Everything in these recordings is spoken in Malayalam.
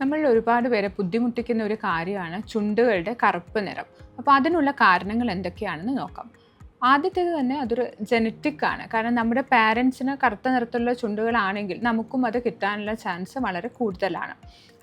നമ്മൾ ഒരുപാട് പേരെ ബുദ്ധിമുട്ടിക്കുന്ന ഒരു കാര്യമാണ് ചുണ്ടുകളുടെ കറുപ്പ് നിറം. അപ്പോൾ അതിനുള്ള കാരണങ്ങൾ എന്തൊക്കെയാണെന്ന് നോക്കാം. ആദ്യത്തേത് തന്നെ അതൊരു ജനറ്റിക് ആണ്. കാരണം നമ്മുടെ പാരൻസിന് കറുത്ത നിറത്തുള്ള ചുണ്ടുകളാണെങ്കിൽ നമുക്കും അത് കിട്ടാനുള്ള ചാൻസ് വളരെ കൂടുതലാണ്.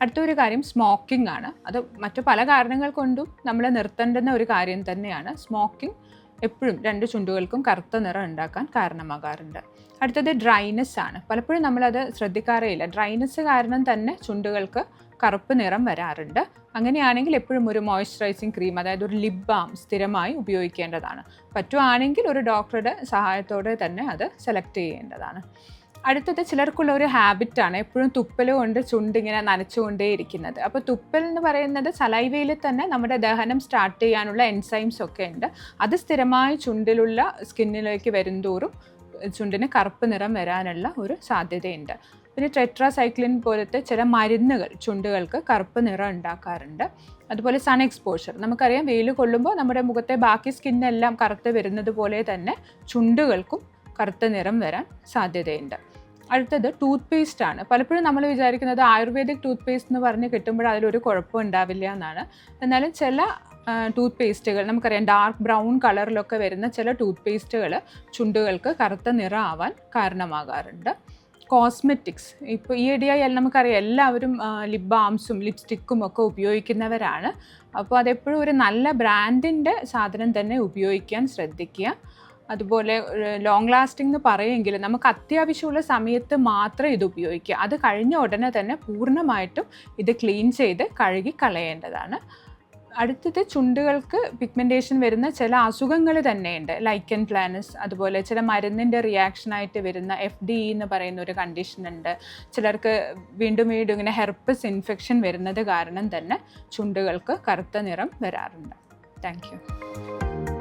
അടുത്തൊരു കാര്യം സ്മോക്കിംഗ് ആണ്. അത് മറ്റു പല കാരണങ്ങൾ കൊണ്ടും നമ്മൾ നിർത്തേണ്ടുന്ന ഒരു കാര്യം തന്നെയാണ്. സ്മോക്കിംഗ് എപ്പോഴും രണ്ട് ചുണ്ടുകൾക്കും കറുത്ത നിറം ഉണ്ടാക്കാൻ കാരണമാകാറുണ്ട്. അടുത്തത് ഡ്രൈനസ് ആണ്. പലപ്പോഴും നമ്മളത് ശ്രദ്ധിക്കാറേ ഇല്ല ഡ്രൈനസ് കാരണം തന്നെ ചുണ്ടുകൾക്ക് കറുപ്പ് നിറം വരാറുണ്ട്. അങ്ങനെയാണെങ്കിൽ എപ്പോഴും ഒരു മോയ്സ്ചറൈസിങ് ക്രീം അതായത് ഒരു ലിപ് ബാം സ്ഥിരമായി ഉപയോഗിക്കേണ്ടതാണ്. പറ്റുവാണെങ്കിൽ ഒരു ഡോക്ടറുടെ സഹായത്തോടെ തന്നെ അത് സെലക്ട് ചെയ്യേണ്ടതാണ്. അടുത്തത് ചിലർക്കുള്ള ഒരു ഹാബിറ്റാണ് എപ്പോഴും തുപ്പൽ കൊണ്ട് ചുണ്ടിങ്ങനെ നനച്ചുകൊണ്ടേ ഇരിക്കുന്നത്. അപ്പോൾ തുപ്പൽ എന്ന് പറയുന്നത് സലൈവയിൽ തന്നെ നമ്മുടെ ദഹനം സ്റ്റാർട്ട് ചെയ്യാനുള്ള എൻസൈംസ് ഒക്കെ ഉണ്ട്. അത് സ്ഥിരമായി ചുണ്ടിലുള്ള സ്കിന്നിലേക്ക് വരുന്തോറും ചുണ്ടിന് കറുപ്പ് നിറം വരാനുള്ള ഒരു സാധ്യതയുണ്ട്. പിന്നെ ടെട്രാസൈക്ലിൻ പോലത്തെ ചില മരുന്നുകൾ ചുണ്ടുകൾക്ക് കറുപ്പ് നിറം ഉണ്ടാക്കാറുണ്ട്. അതുപോലെ സൺ എക്സ്പോഷർ നമുക്കറിയാം വെയിൽ കൊള്ളുമ്പോൾ നമ്മുടെ മുഖത്തെ ബാക്കി സ്കിന്നെല്ലാം കറുത്ത് വരുന്നത് പോലെ തന്നെ ചുണ്ടുകൾക്കും കറുത്ത നിറം വരാൻ സാധ്യതയുണ്ട്. അടുത്തത് ടൂത്ത് പേസ്റ്റ് ആണ്. പലപ്പോഴും നമ്മൾ വിചാരിക്കുന്നത് ആയുർവേദിക് ടൂത്ത് പേസ്റ്റ് എന്ന് പറഞ്ഞ് കിട്ടുമ്പോൾ അതിലൊരു കുഴപ്പം ഉണ്ടാവില്ല എന്നാണ്. എന്നാലും ചില ടൂത്ത് പേസ്റ്റുകൾ നമുക്കറിയാം ഡാർക്ക് ബ്രൗൺ കളറിലൊക്കെ വരുന്ന ചില ടൂത്ത് പേസ്റ്റുകൾ ചുണ്ടുകൾക്ക് കറുത്ത നിറം ആവാൻ കാരണമാകാറുണ്ട്. കോസ്മെറ്റിക്സ് ഇപ്പോൾ ഈ ഇടയായി നമുക്കറിയാം എല്ലാവരും ലിപ് ബാംസും ലിപ്സ്റ്റിക്കും ഒക്കെ ഉപയോഗിക്കുന്നവരാണ്. അപ്പോൾ അതെപ്പോഴും ഒരു നല്ല ബ്രാൻഡിന്റെ സാധനം തന്നെ ഉപയോഗിക്കാൻ ശ്രദ്ധിക്കുക. അതുപോലെ ലോങ് ലാസ്റ്റിംഗ് എന്ന് പറയുമെങ്കിൽ നമുക്ക് അത്യാവശ്യമുള്ള സമയത്ത് മാത്രം ഇത് ഉപയോഗിക്കുക. അത് കഴിഞ്ഞ ഉടനെ തന്നെ പൂർണമായിട്ടും ഇത് ക്ലീൻ ചെയ്ത് കഴുകി കളയേണ്ടതാണ്. അടുത്തത് ചുണ്ടുകൾക്ക് പിഗ്മെന്റേഷൻ വരുന്ന ചില അസുഖങ്ങൾ തന്നെയുണ്ട്. ലൈക്കൻ പ്ലാനസ് അതുപോലെ ചില മരുന്നിന്റെ റിയാക്ഷനായിട്ട് വരുന്ന എഫ് ഡി എന്ന് പറയുന്ന ഒരു കണ്ടീഷൻ ഉണ്ട്. ചിലർക്ക് വീണ്ടും വീണ്ടും ഇങ്ങനെ ഹെർപ്പസ് ഇൻഫെക്ഷൻ വരുന്നത് കാരണം തന്നെ ചുണ്ടുകൾക്ക് കറുത്ത നിറം വരാറുണ്ട്. Thank you